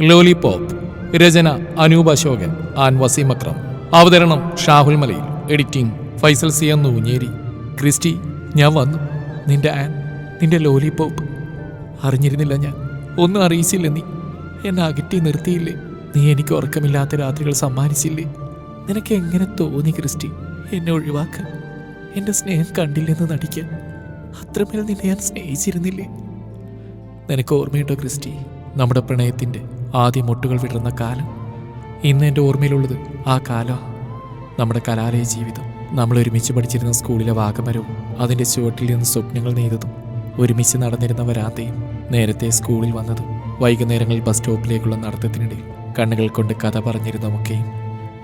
Lollipop രചന Anoop Ashokan and Waseem Akram. അവതരണം ഷാഹുൽ മലയിൽ. എഡിറ്റിംഗ് ഫൈസൽ സി എന്ന് ഊഞ്ഞേരി ക്രിസ്റ്റി ഞാൻ വന്നു. നിന്റെ ആൻ നിന്റെ ലോലിപോപ്പ്. അറിഞ്ഞിരുന്നില്ല ഞാൻ. ഒന്നും അറിയിച്ചില്ല നീ. എന്നെ അകറ്റി നിർത്തിയില്ലേ? നീ എനിക്ക് ഉറക്കമില്ലാത്ത രാത്രികൾ സമ്മാനിച്ചില്ലേ? നിനക്ക് എങ്ങനെ തോന്നി ക്രിസ്റ്റി? എന്നെ ഒഴിവാക്കാൻ എന്റെ സ്നേഹം കണ്ടില്ലെന്ന് നടിക്കാൻ. അത്രമേൽ നിന്നെ ഞാൻ സ്നേഹിച്ചിരുന്നില്ലേ? നിനക്ക് ഓർമ്മയുണ്ടോ ക്രിസ്റ്റി? നമ്മുടെ പ്രണയത്തിന്റെ ആദ്യ മുട്ടുകൾ വിടർന്ന കാലം. ഇന്ന് എന്റെ ഓർമ്മയിലുള്ളത് ആ കാലമാണ് നമ്മുടെ കലാലയ ജീവിതം. നമ്മൾ ഒരുമിച്ച് പഠിച്ചിരുന്ന സ്കൂളിലെ വാഗമരവും അതിന്റെ ചുവട്ടിൽ നിന്ന് സ്വപ്നങ്ങൾ നെയ്തതും ഒരുമിച്ച് നടന്നിരുന്ന വരാന്തയും നേരത്തെ സ്കൂളിൽ വന്നതും വൈകുന്നേരങ്ങളിൽ ബസ് സ്റ്റോപ്പിലേക്കുള്ള നടത്തത്തിനിടയിൽ കണ്ണുകൾ കൊണ്ട് കഥ പറഞ്ഞിരുന്നതൊക്കെയും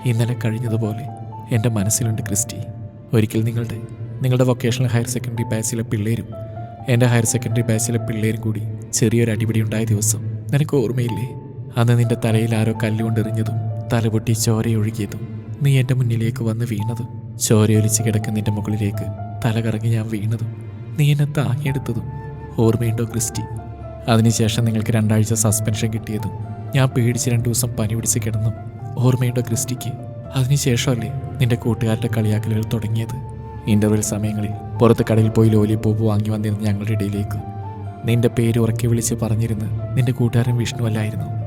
ഇന്നലെ കഴിഞ്ഞതുപോലെ എന്റെ മനസ്സിലുണ്ട് ക്രിസ്റ്റി. ഒരിക്കൽ നിങ്ങളുടെ നിങ്ങളുടെ വൊക്കേഷണൽ ഹയർ സെക്കൻഡറി ബാച്ചിലെ പിള്ളേരും എന്റെ ഹയർ സെക്കൻഡറി ബാച്ചിലെ പിള്ളേരും കൂടി ചെറിയൊരു അടിപിടി ഉണ്ടായ ദിവസം. നിനക്ക് ഓർമ്മയില്ലേ? അന്ന് നിന്റെ തലയിൽ ആരോ കല്ലുകൊണ്ടെറിഞ്ഞതും തലപൊട്ടി ചോരയൊഴുകിയതും നീ എന്റെ മുന്നിലേക്ക് വന്ന് വീണതും. ചോരയൊലിച്ച് കിടക്കുന്ന നിന്റെ മുകളിലേക്ക് തലകറങ്ങി ഞാൻ വീണതും നീ എന്നെ താങ്ങിയെടുത്തതും. ഓർമ്മയുണ്ടോ ക്രിസ്റ്റി? അതിനുശേഷം നിങ്ങൾക്ക് രണ്ടാഴ്ച സസ്പെൻഷൻ കിട്ടിയതും ഞാൻ പേടിച്ച് രണ്ടു ദിവസം പനി പിടിച്ച് കിടന്നു. ഓർമ്മയുണ്ടോ ക്രിസ്റ്റിക്ക്? അതിനുശേഷമല്ലേ നിന്റെ കൂട്ടുകാരുടെ കളിയാക്കലുകൾ തുടങ്ങിയത്? ഇന്റർവെൽ സമയങ്ങളിൽ പുറത്ത് കടയിൽ പോയി ലോലിപ്പോപ്പ് വാങ്ങി വന്നിരുന്ന ഞങ്ങളുടെ ഇടയിലേക്ക്. നിന്റെ പേര് ഉറക്കി വിളിച്ച് പറഞ്ഞിരുന്ന് നിന്റെ കൂട്ടുകാരൻ വിഷ്ണു അല്ലായിരുന്നു.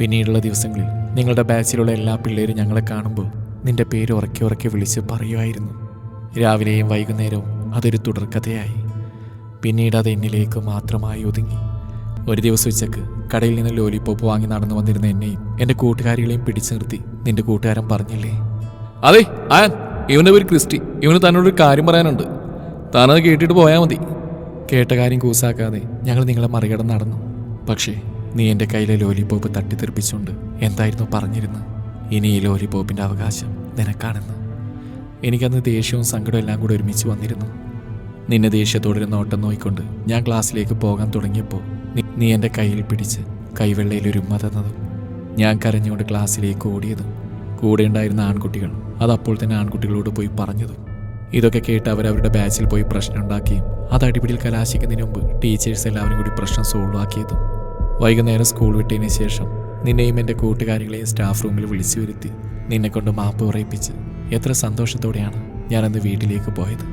പിന്നീടുള്ള ദിവസങ്ങളിൽ നിങ്ങളുടെ ബാച്ചിലുള്ള എല്ലാ പിള്ളേരും ഞങ്ങളെ കാണുമ്പോൾ നിന്റെ പേര് ഉറക്കി ഉറക്കി വിളിച്ച് പറയുമായിരുന്നു. രാവിലെയും വൈകുന്നേരവും അതൊരു തുടർക്കഥയായി. പിന്നീട് അത് എന്നിലേക്ക് മാത്രമായി ഒതുങ്ങി. ഒരു ദിവസം ഉച്ചയ്ക്ക് കടയിൽ നിന്ന് ലോലിപ്പോപ്പ് വാങ്ങി നടന്നു വന്നിരുന്ന എന്നെയും എന്റെ കൂട്ടുകാരികളെയും പിടിച്ചു നിർത്തി നിന്റെ കൂട്ടുകാരൻ പറഞ്ഞില്ലേ? അതെ ആൻ ഇവന്റെ പേര് ക്രിസ്റ്റി. ഇവന് തന്നോടൊരു കാര്യം പറയാനുണ്ട്. താനത് കേട്ടിട്ട് പോയാൽ മതി. കേട്ട കാര്യം കൂസാക്കാതെ ഞങ്ങൾ നിങ്ങളെ മറികടന്ന് നടന്നു. പക്ഷേ നീ എന്റെ കയ്യിലെ ലോലിപോപ്പ് തട്ടിത്തെറിപ്പിച്ചുകൊണ്ട് എന്തായിരുന്നു പറഞ്ഞിരുന്നു ഇനി ഈ ലോലിപോപ്പിന്റെ അവകാശം നിനക്കാണെന്ന്. എനിക്കന്ന് ദേഷ്യവും സങ്കടവും എല്ലാം കൂടെ ഒരുമിച്ച് വന്നിരുന്നു. നിന്നെ ദേഷ്യത്തോടൊരു നോട്ടം നോയിക്കൊണ്ട് ഞാൻ ക്ലാസ്സിലേക്ക് പോകാൻ തുടങ്ങിയപ്പോൾ നീ- എന്റെ കയ്യിൽ പിടിച്ച് കൈവെള്ളയിൽ ഒരു ഉമ്മ തന്നതും ഞാൻ കരഞ്ഞുകൊണ്ട് ക്ലാസ്സിലേക്ക് ഓടിയതും കൂടെ ഉണ്ടായിരുന്ന ആൺകുട്ടികൾ അതപ്പോൾ തന്നെ ആൺകുട്ടികളോട് പോയി പറഞ്ഞതും. ഇതൊക്കെ കേട്ട് അവരവരുടെ ബാച്ചിൽ പോയി പ്രശ്നം ഉണ്ടാക്കിയും അത് അടിപിടിയിൽ കലാശിക്കുന്നതിന് മുമ്പ് ടീച്ചേഴ്സ് എല്ലാവരും കൂടി പ്രശ്നം സോൾവ് ആക്കിയതും വൈകുന്നേരം സ്കൂൾ വിട്ടതിന് ശേഷം നിന്നെയും എന്റെ കൂട്ടുകാരികളെയും സ്റ്റാഫ് റൂമിൽ വിളിച്ചു വരുത്തി നിന്നെക്കൊണ്ട് മാപ്പ് പറയിപ്പിച്ച് എത്ര സന്തോഷത്തോടെയാണ് ഞാനന്ന് വീട്ടിലേക്ക് പോയത്.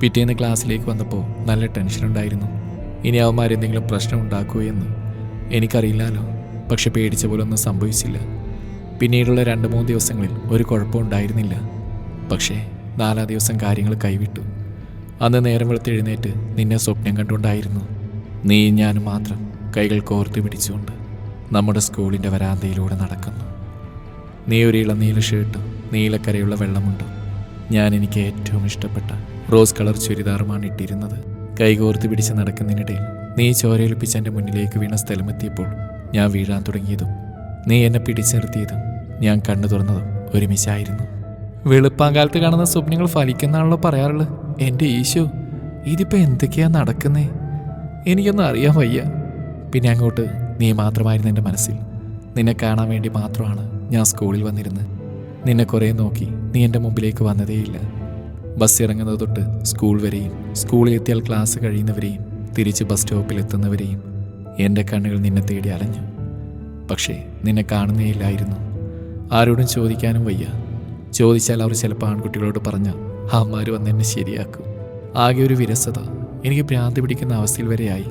പിറ്റേന്ന് ക്ലാസ്സിലേക്ക് വന്നപ്പോൾ നല്ല ടെൻഷനുണ്ടായിരുന്നു ഇനി അവന്മാരെന്തെങ്കിലും പ്രശ്നം ഉണ്ടാക്കുമോ എന്ന് എനിക്കറിയില്ലല്ലോ പക്ഷെ പേടിച്ച പോലെ ഒന്നും സംഭവിച്ചില്ല. പിന്നീടുള്ള രണ്ട് മൂന്ന് ദിവസങ്ങളിൽ ഒരു കുഴപ്പവും ഉണ്ടായിരുന്നില്ല. പക്ഷേ നാലാം ദിവസം കാര്യങ്ങൾ കൈവിട്ടു. അന്ന് നേരം വെളുത്ത് എഴുന്നേറ്റ് നിന്നെ സ്വപ്നം കണ്ടുണ്ടായിരുന്നു നീ ഞാനും മാത്രം കൈകൾ കോർത്തു പിടിച്ചുകൊണ്ട് നമ്മുടെ സ്കൂളിന്റെ വരാന്തയിലൂടെ നടക്കുന്നു. നീ ഒരു ഇളനീല ഷർട്ടും നീലക്കരയുള്ള വെള്ളമുണ്ടും. ഞാൻ എനിക്ക് ഏറ്റവും ഇഷ്ടപ്പെട്ട റോസ് കളർ ചുരിദാറുമാണ് ഇട്ടിരുന്നത്. കൈകോർത്ത് പിടിച്ച് നടക്കുന്നതിനിടയിൽ നീ ചോരയിൽപ്പിച്ച് എന്റെ മുന്നിലേക്ക് വീണ സ്ഥലമെത്തിയപ്പോൾ ഞാൻ വീഴാൻ തുടങ്ങിയതും നീ എന്നെ പിടിച്ചു നിർത്തിയതും ഞാൻ കണ്ണു തുറന്നതും ഒരുമിച്ചായിരുന്നു. വെളുപ്പാങ്കാലത്ത് കാണുന്ന സ്വപ്നങ്ങൾ ഫലിക്കുന്നാണല്ലോ പറയാറുള്ളത്. എന്റെ ഈശോ ഇതിപ്പോൾ എന്തൊക്കെയാ നടക്കുന്നേ? എനിക്കൊന്നും അറിയാൻ വയ്യ. പിന്നെ അങ്ങോട്ട് നീ മാത്രമായിരുന്നു എന്റെ മനസ്സിൽ. നിന്നെ കാണാൻ വേണ്ടി മാത്രമാണ് ഞാൻ സ്കൂളിൽ വന്നിരുന്നത്. നിന്നെ കുറേ നോക്കി നീ എന്റെ മുമ്പിലേക്ക് വന്നതേയില്ല. ബസ് ഇറങ്ങുന്നത് തൊട്ട് സ്കൂൾ വരെയും സ്കൂളിൽ എത്തിയാൽ ക്ലാസ് കഴിയുന്നവരെയും തിരിച്ച് ബസ് സ്റ്റോപ്പിൽ എത്തുന്നവരെയും എന്റെ കണ്ണുകൾ നിന്നെ തേടി അലഞ്ഞു. പക്ഷേ നിന്നെ കാണുന്നേയില്ലായിരുന്നു. ആരോടും ചോദിക്കാനും വയ്യ. ചോദിച്ചാൽ അവർ ചിലപ്പോൾ ആൺകുട്ടികളോട് പറഞ്ഞ അമ്മമാർ വന്ന് എന്നെ ശരിയാക്കും. ആകെ ഒരു വിരസത. എനിക്ക് ഭ്രാന്തി പിടിക്കുന്ന അവസ്ഥയിൽ വരെയായി.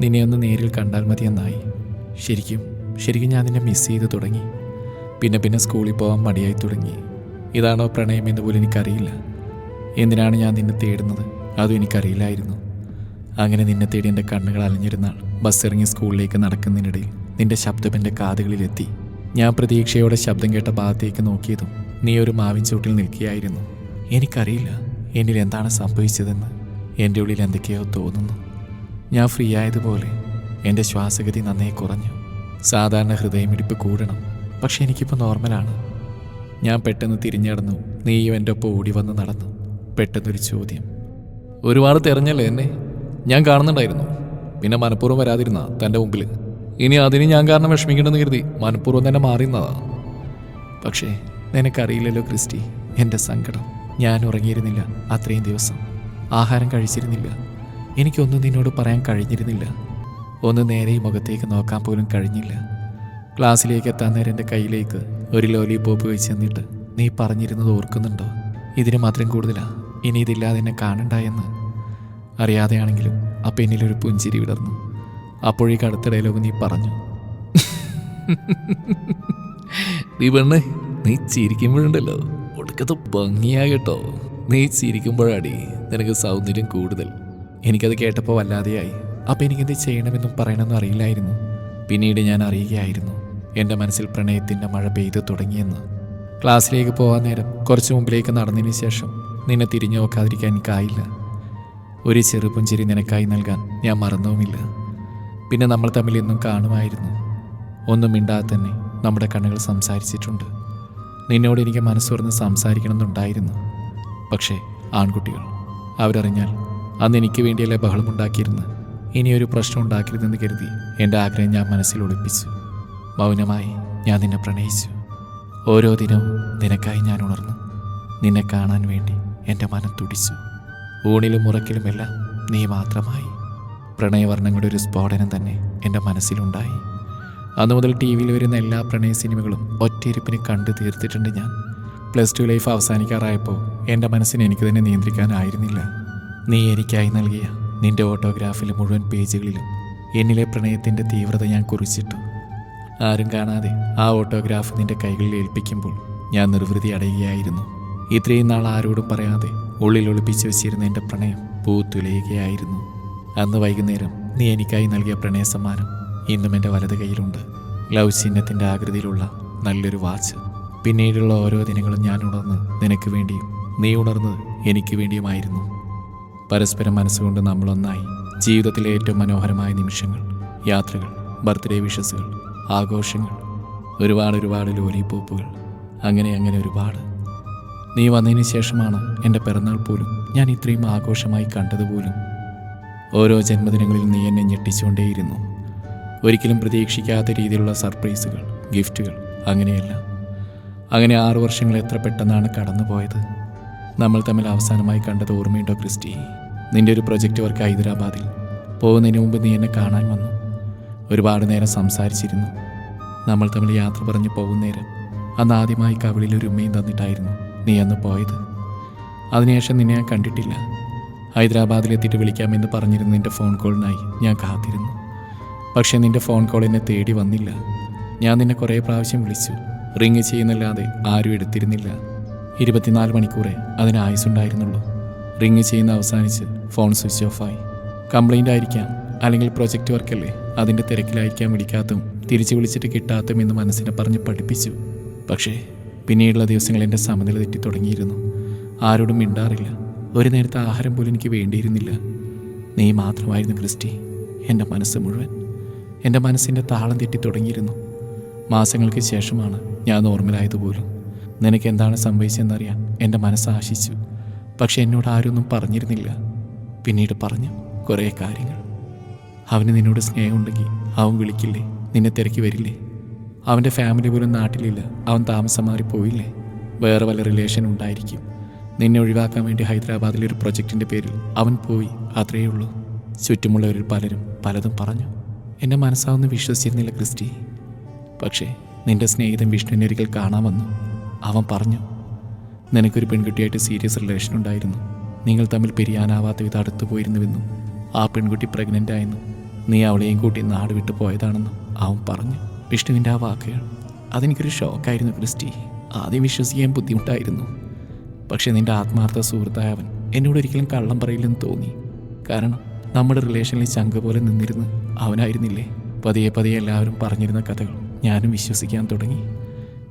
നിന്നെ ഒന്ന് നേരിൽ കണ്ടാൽ മതിയെന്നായി ശരിക്കും ശരിക്കും ഞാൻ നിന്നെ മിസ് ചെയ്ത് തുടങ്ങി. പിന്നെ പിന്നെ സ്കൂളിൽ പോകാൻ മടിയായി തുടങ്ങി. ഇതാണോ പ്രണയം എന്ന് പോലും എനിക്കറിയില്ല. എന്തിനാണ് ഞാൻ നിന്നെ തേടുന്നത്? അതും എനിക്കറിയില്ലായിരുന്നു. അങ്ങനെ നിന്നെ തേടി എന്റെ കണ്ണുകൾ അലഞ്ഞിരുന്നാൾ ബസ് ഇറങ്ങി സ്കൂളിലേക്ക് നടക്കുന്നതിനിടയിൽ നിന്റെ ശബ്ദം എന്റെ കാതുകളിലെത്തി. ഞാൻ പ്രതീക്ഷയോടെ ശബ്ദം കേട്ട ഭാഗത്തേക്ക് നോക്കിയതും നീ ഒരു മാവിൻ ചൂട്ടിൽ നിൽക്കുകയായിരുന്നു. എനിക്കറിയില്ല എന്നിൽ എന്താണ് സംഭവിച്ചതെന്ന്. എന്റെ ഉള്ളിൽ എന്തൊക്കെയോ തോന്നുന്നു. ഞാൻ ഫ്രീ ആയതുപോലെ എന്റെ ശ്വാസഗതി നന്നേ കുറഞ്ഞു. സാധാരണ ഹൃദയമിടിപ്പ് കൂടണം പക്ഷെ എനിക്കിപ്പോൾ നോർമലാണ് ഞാൻ പെട്ടെന്ന് തിരിഞ്ഞടന്നു നീയും എന്റെ ഒപ്പം ഓടി വന്ന് നടന്നു. പെട്ടെന്നൊരു ചോദ്യം. ഒരുപാട് തെരഞ്ഞല്ലേ എന്നെ? ഞാൻ കാണുന്നുണ്ടായിരുന്നു. പിന്നെ മനഃപൂർവം വരാതിരുന്ന തന്റെ മുമ്പിൽ. ഇനി അതിന് ഞാൻ കാരണം വിഷമിക്കണമെന്ന് കരുതി മനഃപൂർവം തന്നെ മാറിയുന്നതാ പക്ഷേ നിനക്കറിയില്ലല്ലോ ക്രിസ്റ്റി എന്റെ സങ്കടം. ഞാൻ ഉറങ്ങിയിരുന്നില്ല അത്രയും ദിവസം. ആഹാരം കഴിച്ചിരുന്നില്ല. എനിക്കൊന്നും നിന്നോട് പറയാൻ കഴിഞ്ഞിരുന്നില്ല. ഒന്ന് നേരെ മുഖത്തേക്ക് നോക്കാൻ പോലും കഴിഞ്ഞില്ല. ക്ലാസ്സിലേക്ക് എത്താൻ നേരം എന്റെ കയ്യിലേക്ക് ഒരു ലോലിപോപ്പ് വെച്ച് തന്നിട്ട് നീ പറഞ്ഞിരുന്നത് ഓർക്കുന്നുണ്ടോ? ഇതിന് മാത്രം കൂടുതലാണ് ഇനി ഇതില്ലാതെ എന്നെ കാണണ്ടായെന്ന് അറിയാതെയാണെങ്കിലും ആ പെണ്ണിലൊരു പുഞ്ചിരി വിടർന്നു. അപ്പോഴേക്ക് അടുത്ത ഡയലോഗ് നീ പറഞ്ഞു. നീ പെണ്ണേ നീ ചിരിക്കുമ്പോഴുണ്ടല്ലോ. ഒടുക്കത്തെ ഭംഗിയാകട്ടോ നീ ചിരിക്കുമ്പോഴാടി നിനക്ക് സൗന്ദര്യം കൂടുതൽ. എനിക്കത് കേട്ടപ്പോൾ വല്ലാതെയായി. അപ്പം എനിക്കെന്ത് ചെയ്യണമെന്നും പറയണമെന്നും അറിയില്ലായിരുന്നു. പിന്നീട് ഞാൻ അറിയുകയായിരുന്നു എന്റെ മനസ്സിൽ പ്രണയത്തിന്റെ മഴ പെയ്തു തുടങ്ങിയെന്ന്. ക്ലാസ്സിലേക്ക് പോകാൻ നേരം കുറച്ച് മുമ്പിലേക്ക് നടന്നതിന് ശേഷം നിന്നെ തിരിഞ്ഞു നോക്കാതിരിക്കാൻ എനിക്കായില്ല. ഒരു ചെറുപുഞ്ചിരി നിനക്കായി നൽകാൻ ഞാൻ മറന്നുമില്ല പിന്നെ നമ്മൾ തമ്മിൽ എന്നും കാണുമായിരുന്നു. ഒന്നും മിണ്ടാതെ തന്നെ നമ്മുടെ കണ്ണുകൾ സംസാരിച്ചിട്ടുണ്ട്. നിന്നോട് എനിക്ക് മനസ്സുറന്ന് സംസാരിക്കണമെന്നുണ്ടായിരുന്നു. പക്ഷേ ആൺകുട്ടികൾ അവരറിഞ്ഞാൽ അന്ന് എനിക്ക് വേണ്ടിയല്ലേ ബഹളമുണ്ടാക്കിയിരുന്നു ഇനിയൊരു പ്രശ്നം ഉണ്ടാക്കരുതെന്ന് കരുതി എന്റെ ആഗ്രഹം ഞാൻ മനസ്സിൽ ഒളിപ്പിച്ചു. മൗനമായി ഞാൻ നിന്നെ പ്രണയിച്ചു. ഓരോ ദിനവും നിനക്കായി ഞാൻ ഉണർന്നു. നിന്നെ കാണാൻ വേണ്ടി എന്റെ മനം തുടിച്ചു. ഊണിലും മുറക്കിലുമെല്ലാം നീ മാത്രമായി. പ്രണയവർണങ്ങളുടെ ഒരു സ്ഫോടനം തന്നെ എന്റെ മനസ്സിലുണ്ടായി. അന്നു മുതൽ ടി വിയിൽ വരുന്ന എല്ലാ പ്രണയ സിനിമകളും ഒറ്റയിരുപ്പിന് കണ്ടു തീർത്തിട്ടുണ്ട് ഞാൻ. പ്ലസ് ടു ലൈഫ് അവസാനിക്കാറായപ്പോൾ എന്റെ മനസ്സിനെ എനിക്ക് തന്നെ നിയന്ത്രിക്കാനായിരുന്നില്ല. നീ എനിക്കായി നൽകിയ നിന്റെ ഓട്ടോഗ്രാഫിലെ മുഴുവൻ പേജുകളിലും എന്നിലെ പ്രണയത്തിന്റെ തീവ്രത ഞാൻ കുറിച്ചിട്ടു. ആരും കാണാതെ ആ ഓട്ടോഗ്രാഫ് നിന്റെ കൈകളിൽ ഏൽപ്പിക്കുമ്പോൾ ഞാൻ നിർവൃതി അടയുകയായിരുന്നു. ഇത്രയും നാൾ ആരോടും പറയാതെ ഉള്ളിൽ ഒളിപ്പിച്ചു വെച്ചിരുന്ന എന്റെ പ്രണയം പൂത്തുലയുകയായിരുന്നു. അന്ന് വൈകുന്നേരം നീ എനിക്കായി നൽകിയ പ്രണയ സമ്മാനം ഇന്നും എന്റെ വലത് കയ്യിലുണ്ട് ലവ് ചിഹ്നത്തിന്റെ ആകൃതിയിലുള്ള നല്ലൊരു വാച്ച്. പിന്നീടുള്ള ഓരോ ദിനങ്ങളും ഞാൻ ഉണർന്ന് നിനക്ക് വേണ്ടിയും നീ ഉണർന്നത് എനിക്ക് വേണ്ടിയുമായിരുന്നു. പരസ്പരം മനസ്സുകൊണ്ട് നമ്മളൊന്നായി. ജീവിതത്തിലെ ഏറ്റവും മനോഹരമായ നിമിഷങ്ങൾ യാത്രകൾ ബർത്ത്ഡേ വിഷസുകൾ ആഘോഷങ്ങൾ ഒരുപാട് ഒരുപാട് ലോലിപ്പോപ്പുകൾ അങ്ങനെ അങ്ങനെ ഒരുപാട്. നീ വന്നതിന് ശേഷമാണ് എന്റെ പിറന്നാൾ പോലും ഞാൻ ഇത്രയും ആഘോഷമായി കണ്ടതുപോലും. ഓരോ ജന്മദിനങ്ങളിൽ നീ എന്നെ ഞെട്ടിച്ചുകൊണ്ടേയിരുന്നു. ഒരിക്കലും പ്രതീക്ഷിക്കാത്ത രീതിയിലുള്ള സർപ്രൈസുകൾ ഗിഫ്റ്റുകൾ അങ്ങനെയെല്ലാം. അങ്ങനെ ആറു വർഷങ്ങൾ എത്ര പെട്ടെന്നാണ് കടന്നുപോയത്. നമ്മൾ തമ്മിൽ അവസാനമായി കണ്ടത് ഓർമ്മയുണ്ടോ ക്രിസ്റ്റി? നിന്റെ ഒരു പ്രൊജക്റ്റ് വർക്ക് ഹൈദരാബാദിൽ. പോകുന്നതിന് മുമ്പ് നീ എന്നെ കാണാൻ വന്നു. ഒരുപാട് നേരം സംസാരിച്ചിരുന്നു. നമ്മൾ തമ്മിൽ യാത്ര പറഞ്ഞ് പോകുന്നേരം അന്ന് ആദ്യമായി കവിളിൽ ഒരു ഉമ്മയും തന്നിട്ടായിരുന്നു നീ അന്ന് പോയത്. അതിനുശേഷം നിന്നെ ഞാൻ കണ്ടിട്ടില്ല. ഹൈദരാബാദിലെത്തിയിട്ട് വിളിക്കാമെന്ന് പറഞ്ഞിരുന്ന നിന്റെ ഫോൺ കോളിനായി ഞാൻ കാത്തിരുന്നു. പക്ഷേ നിന്റെ ഫോൺ കോൾ എന്നെ തേടി വന്നില്ല. ഞാൻ നിന്നെ കുറേ പ്രാവശ്യം വിളിച്ചു. റിങ് ചെയ്യുന്നല്ലാതെ ആരും എടുത്തിരുന്നില്ല. ഇരുപത്തിനാല് മണിക്കൂറേ അതിന് ആയുസുണ്ടായിരുന്നുള്ളൂ. റിങ് ചെയ്യുന്ന അവസാനിച്ച് ഫോൺ സ്വിച്ച് ഓഫായി. കംപ്ലൈന്റ് ആയിരിക്കാം അല്ലെങ്കിൽ പ്രൊജക്റ്റ് വർക്കല്ലേ? അതിന്റെ തിരക്കിലായിരിക്കാം വിളിക്കാത്തതും തിരിച്ചു വിളിച്ചിട്ട് കിട്ടാത്തതും എന്ന് മനസ്സിനെ പറഞ്ഞ് പഠിപ്പിച്ചു. പക്ഷേ പിന്നീടുള്ള ദിവസങ്ങൾ എന്റെ സമനില തെറ്റി തുടങ്ങിയിരുന്നു. ആരോടും മിണ്ടാറില്ല. ഒരു നേരത്തെ ആഹാരം പോലും എനിക്ക് വേണ്ടിയിരുന്നില്ല. നീ മാത്രമായിരുന്നു ക്രിസ്റ്റി എന്റെ മനസ്സ് മുഴുവൻ. എന്റെ മനസ്സിന്റെ താളം തെറ്റി തുടങ്ങിയിരുന്നു. മാസങ്ങൾക്ക് ശേഷമാണ് ഞാൻ നോർമലായതുപോലും നിനക്ക് എന്താണ് സംഭവിച്ചതെന്നറിയാൻ എന്റെ മനസ്സ് ആശിച്ചു. പക്ഷെ എന്നോട് ആരൊന്നും പറഞ്ഞിരുന്നില്ല. പിന്നീട് പറഞ്ഞു കുറേ കാര്യങ്ങൾ. അവന് നിന്നോട് സ്നേഹമുണ്ടെങ്കിൽ അവൻ വിളിക്കില്ലേ? നിന്നെ തിരക്കി വരില്ലേ? അവന്റെ ഫാമിലി പോലും നാട്ടിലില്ല. അവൻ താമസം മാറി പോയില്ലേ വേറെ വല്ല റിലേഷൻ ഉണ്ടായിരിക്കും. നിന്നെ ഒഴിവാക്കാൻ വേണ്ടി ഹൈദരാബാദിലെ ഒരു പ്രൊജക്റ്റിന്റെ പേരിൽ അവൻ പോയി. അത്രയേ ഉള്ളൂ. ചുറ്റുമുള്ളവരിൽ പലരും പലതും പറഞ്ഞു. എന്റെ മനസ്സാവുന്ന വിശ്വസിച്ചിരുന്നില്ല ക്രിസ്റ്റി. പക്ഷേ നിന്റെ സ്നേഹിതം വിഷ്ണുവിനെ ഒരിക്കൽ കാണാൻ വന്നു. അവൻ പറഞ്ഞു നിനക്കൊരു പെൺകുട്ടിയായിട്ട് സീരിയസ് റിലേഷൻ ഉണ്ടായിരുന്നു. നിങ്ങൾ തമ്മിൽ പിരിയാനാവാത്ത വിധം അടുത്തു പോയിരുന്നുവെന്നും ആ പെൺകുട്ടി പ്രഗ്നന്റ് ആയെന്നും നീ അവളെയും കൂട്ടി നാട് വിട്ടു പോയതാണെന്നും അവൻ പറഞ്ഞു. വിഷ്ണുവിന്റെ ആ വാക്കുകൾ അതെനിക്കൊരു ഷോക്കായിരുന്നു ക്രിസ്റ്റി. ആദ്യം വിശ്വസിക്കാൻ ബുദ്ധിമുട്ടായിരുന്നു. പക്ഷേ നിന്റെ ആത്മാർത്ഥ സുഹൃത്തായ അവൻ എന്നോട് ഒരിക്കലും കള്ളം പറയില്ലെന്ന് തോന്നി. കാരണം നമ്മുടെ റിലേഷനിൽ ചങ്ക പോലെ നിന്നിരുന്ന് അവനായിരുന്നില്ലേ? പതിയെ പതിയെ എല്ലാവരും പറഞ്ഞിരുന്ന കഥകൾ ഞാനും വിശ്വസിക്കാൻ തുടങ്ങി.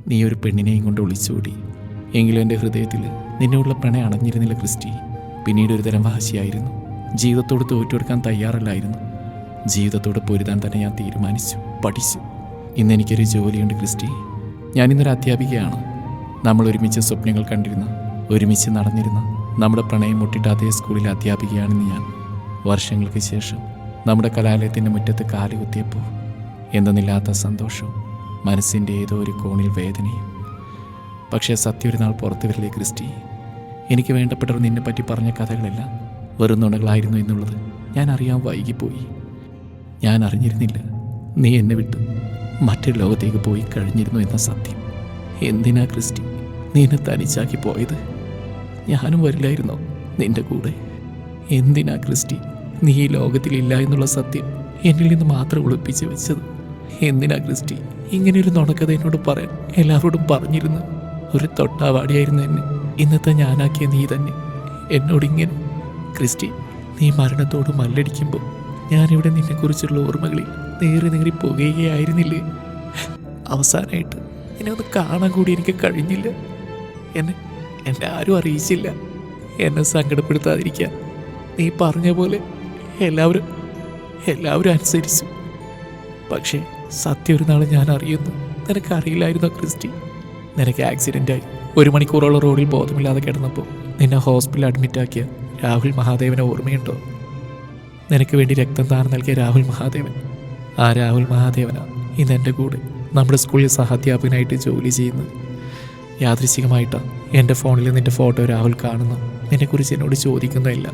നീ ഒരു പെണ്ണിനെയും കൊണ്ട് ഒളിച്ചോടി. എങ്കിലും എന്റെ ഹൃദയത്തിൽ നിന്നോടുള്ള പ്രണയം അണഞ്ഞിരുന്നില്ല ക്രിസ്റ്റി. പിന്നീട് ഒരു തരം വാശിയായിരുന്നു. ജീവിതത്തോട് തോറ്റുകൊടുക്കാൻ തയ്യാറല്ലായിരുന്നു. ജീവിതത്തോട് പൊരുതാൻ തന്നെ ഞാൻ തീരുമാനിച്ചു പഠിച്ചു. ഇന്ന് എനിക്കൊരു ജോലിയുണ്ട് ക്രിസ്റ്റി. ഞാനിന്നൊരു അധ്യാപികയാണ്. നമ്മൾ ഒരുമിച്ച് സ്വപ്നങ്ങൾ കണ്ടിരുന്ന ഒരുമിച്ച് നടന്നിരുന്ന നമ്മുടെ പ്രണയം മുട്ടിട്ട അതേ സ്കൂളിലെ അധ്യാപികയാണെന്ന് ഞാൻ. വർഷങ്ങൾക്ക് ശേഷം നമ്മുടെ കലാലയത്തിന്റെ മുറ്റത്ത് കാലുകുത്തിയപ്പോൾ എന്തെന്നില്ലാത്ത സന്തോഷവും മനസ്സിന്റെ ഏതോ ഒരു കോണിൽ വേദനയും. പക്ഷേ സത്യം ഒരു നാൾ പുറത്തു വരില്ലേ ക്രിസ്റ്റി? എനിക്ക് വേണ്ടപ്പെട്ടവർ നിന്നെ പറ്റി പറഞ്ഞ കഥകളെല്ലാം വെറും നുണകളായിരുന്നു എന്നുള്ളത് ഞാൻ അറിയാൻ വൈകിപ്പോയി. ഞാൻ അറിഞ്ഞിരുന്നില്ല. നീ എന്നെ വിട്ടു. മറ്റൊരു ലോകത്തേക്ക് പോയി കഴിഞ്ഞിരുന്നു എന്ന സത്യം. എന്തിനാ ക്രിസ്റ്റി? നീ എന്നെ തനിച്ചാക്കി പോയത്? ഞാനും വരില്ലായിരുന്നോ നിന്റെ കൂടെ? എന്തിനാ ക്രിസ്റ്റി? നീ ഈ ലോകത്തിലില്ല എന്നുള്ള സത്യം എന്നിൽ നിന്ന് മാത്രം ഒളിപ്പിച്ച് വെച്ചത്. എന്തിനാ ക്രിസ്റ്റി? ഇങ്ങനെ ഒരു നുണക്കഥ എന്നോട് പറയാൻ എല്ലാവരോടും പറഞ്ഞിരുന്നു. ഒരു തൊട്ടാവാടിയായിരുന്നു എന്നെ. ഇന്നത്തെ ഞാനാക്കിയ നീ തന്നെ. എന്നോട് എന്നോടിങ്ങനെ ക്രിസ്റ്റി നീ മരണത്തോട് മല്ലടിക്കുമ്പോൾ ഞാനിവിടെ നിന്നെക്കുറിച്ചുള്ള ഓർമ്മകളിൽ നേറി നേറി പുകയുകയായിരുന്നില്ലേ? അവസാനമായിട്ട് എന്നെ ഒന്ന് കാണാൻ കൂടി എനിക്ക് കഴിഞ്ഞില്ല. എന്നെ എന്നെ ആരും അറിയിച്ചില്ല. എന്നെ സങ്കടപ്പെടുത്താതിരിക്കാൻ നീ പറഞ്ഞ പോലെ എല്ലാവരും എല്ലാവരും അനുസരിച്ചു. പക്ഷേ സത്യം ഒരു നാൾ ഞാൻ അറിയുന്നു. നിനക്ക് അറിയില്ലായിരുന്നോ ക്രിസ്റ്റി? നിനക്ക് ആക്സിഡന്റായി ഒരു മണിക്കൂറോളം റോഡിൽ ബോധമില്ലാതെ കിടന്നപ്പോൾ നിന്നെ ഹോസ്പിറ്റലിൽ അഡ്മിറ്റാക്കിയ രാഹുൽ മഹാദേവനെ ഓർമ്മയുണ്ടോ? നിനക്ക് വേണ്ടി രക്തം ദാനം നൽകിയ രാഹുൽ മഹാദേവൻ. ആ രാഹുൽ മഹാദേവനാ ഇന്ന് എന്റെ കൂടെ നമ്മുടെ സ്കൂളിൽ സഹാധ്യാപകനായിട്ട് ജോലി ചെയ്യുന്നത്. യാദൃശികമായിട്ടാണ് എന്റെ ഫോണിൽ നിന്റെ ഫോട്ടോ രാഹുൽ കാണുന്നു. നിന്നെക്കുറിച്ച് എന്നോട് ചോദിക്കുന്നതല്ല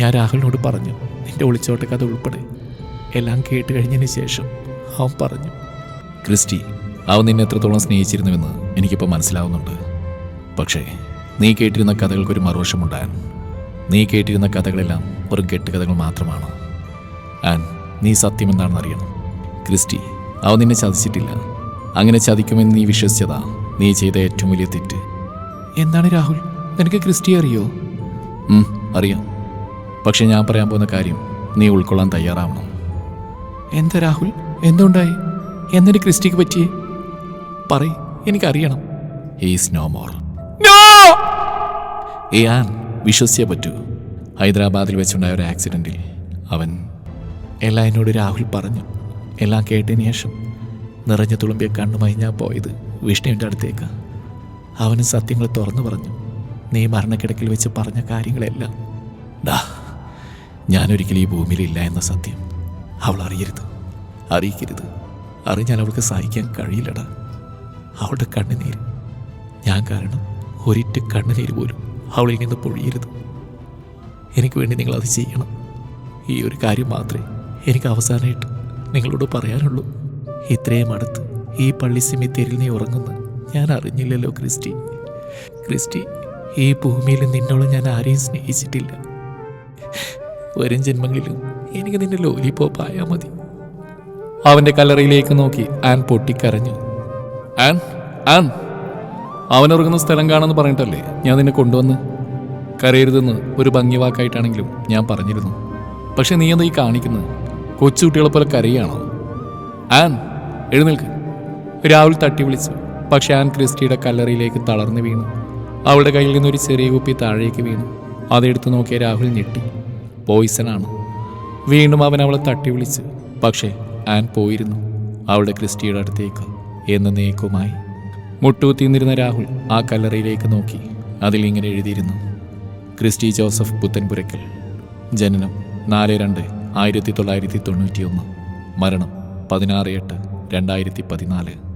ഞാൻ രാഹുലിനോട് പറഞ്ഞു നിന്റെ ഒളിച്ചോട്ട കഥ ഉൾപ്പെടെ. എല്ലാം കേട്ട് കഴിഞ്ഞതിന് ശേഷം അവൻ പറഞ്ഞു ക്രിസ്റ്റി അവൻ നിന്നെ എത്രത്തോളം സ്നേഹിച്ചിരുന്നുവെന്ന് എനിക്കിപ്പോൾ മനസ്സിലാവുന്നുണ്ട്. പക്ഷേ നീ കേട്ടിരുന്ന കഥകൾക്കൊരു മറുവശമുണ്ടാൻ നീ കേട്ടിരുന്ന കഥകളെല്ലാം വെറും കെട്ടുകഥകൾ മാത്രമാണ്. ആൻ നീ സത്യമെന്താണെന്ന് അറിയണം. ക്രിസ്റ്റി അവൻ നിന്നെ ചതിച്ചിട്ടില്ല. അങ്ങനെ ചതിക്കുമെന്ന് നീ വിശ്വസിച്ചതാ നീ ചെയ്ത ഏറ്റവും വലിയ തെറ്റ്. എന്താണ് രാഹുൽ? നിനക്ക് ക്രിസ്റ്റി അറിയോ? അറിയാം. പക്ഷെ ഞാൻ പറയാൻ പോകുന്ന കാര്യം നീ ഉൾക്കൊള്ളാൻ തയ്യാറാവണം. എന്താ രാഹുൽ? എന്തുണ്ടായി? എന്നിട്ട് ക്രിസ്റ്റിക്ക് പറ്റിയേ പറ എനിക്കറിയണം. ഹീസ് നോ മോർ ഏ ആൻ വിശ്വസിച്ചേ പറ്റൂ. ഹൈദരാബാദിൽ വെച്ചുണ്ടായ ഒരു ആക്സിഡന്റിൽ അവൻ എല്ലാം എന്നോട് രാഹുൽ പറഞ്ഞു. എല്ലാം കേട്ടതിന് ശേഷം നിറഞ്ഞ തുളുമ്പിയ കണ്ണുമായി ഞാൻ പോയത് വിഷ്ണുവിന്റെ അടുത്തേക്ക്. അവന് സത്യങ്ങൾ തുറന്നു പറഞ്ഞു. നീ മരണക്കിടക്കിൽ വെച്ച് പറഞ്ഞ കാര്യങ്ങളെല്ലാം. ഡാ ഞാനൊരിക്കലും ഈ ഭൂമിയിലില്ല എന്ന സത്യം അവൾ അറിയരുത്. അറിയിക്കരുത്. അറിഞ്ഞാൽ അവൾക്ക് സഹിക്കാൻ കഴിയില്ലടാ. അവളുടെ കണ്ണുനീര്. ഞാൻ കാരണം ഒരിറ്റ് കണ്ണുനീര് പോലും അവളിൽ നിന്ന് പൊഴിയരുത്. എനിക്ക് വേണ്ടി നിങ്ങൾ അത് ചെയ്യണം. ഈ ഒരു കാര്യം മാത്രമേ എനിക്ക് അവസാനമായിട്ട് നിങ്ങളോട് പറയാനുള്ളൂ. ഇത്രയും അടുത്ത് ഈ പള്ളി സിമിത്തേരിൽ നീ ഉറങ്ങുന്ന ഞാൻ അറിഞ്ഞില്ലല്ലോ ക്രിസ്റ്റി. ക്രിസ്റ്റി ഈ ഭൂമിയിൽ നിന്നോളം ഞാൻ ആരെയും സ്നേഹിച്ചിട്ടില്ല. വരും ജന്മങ്ങളിലും എനിക്ക് നിന്റെ ലോലിപോപ്പ് ആയാൽ മതി. അവന്റെ കല്ലറയിലേക്ക് നോക്കി ആൻ പൊട്ടിക്കരഞ്ഞു. ആൻ ആൻ അവനുറങ്ങുന്ന സ്ഥലം കാണുമെന്ന് പറഞ്ഞിട്ടല്ലേ ഞാൻ നിന്നെ കൊണ്ടുവന്ന്? കരയരുതെന്ന് ഒരു ഭംഗി വാക്കായിട്ടാണെങ്കിലും ഞാൻ പറഞ്ഞിരുന്നു. പക്ഷെ നീ എന്താ ഈ കാണിക്കുന്നത്? കൊച്ചുകുട്ടികളെ പോലെ കരയാണോ ആൻ എഴുന്നേൽക്ക്. രാഹുൽ തട്ടി വിളിച്ചു. പക്ഷെ ആൻ ക്രിസ്റ്റിയുടെ കല്ലറയിലേക്ക് തളർന്നു വീണു. അവളുടെ കയ്യിൽ നിന്നൊരു ചെറിയ കുപ്പി താഴേക്ക് വീണു. അതെടുത്ത് നോക്കിയ രാഹുൽ ഞെട്ടി. പോയിസണാണ് വീണ്ടും അവൻ അവളെ തട്ടി വിളിച്ചു. പക്ഷേ ആൻ പോയിരുന്നു. അവളുടെ ക്രിസ്റ്റിയുടെ അടുത്തേക്ക് എന്നേക്കുമായി മുട്ടുകുത്തിന്നിരുന്ന രാഹുൽ ആ കല്ലറയിലേക്ക് നോക്കി. അതിൽ ഇങ്ങനെ എഴുതിയിരുന്നു. Christy Joseph Puthenpurackal. ജനനം നാല് രണ്ട് ആയിരത്തി തൊള്ളായിരത്തി തൊണ്ണൂറ്റിയൊന്ന്. മരണം പതിനാറ് എട്ട് രണ്ടായിരത്തി പതിനാല്.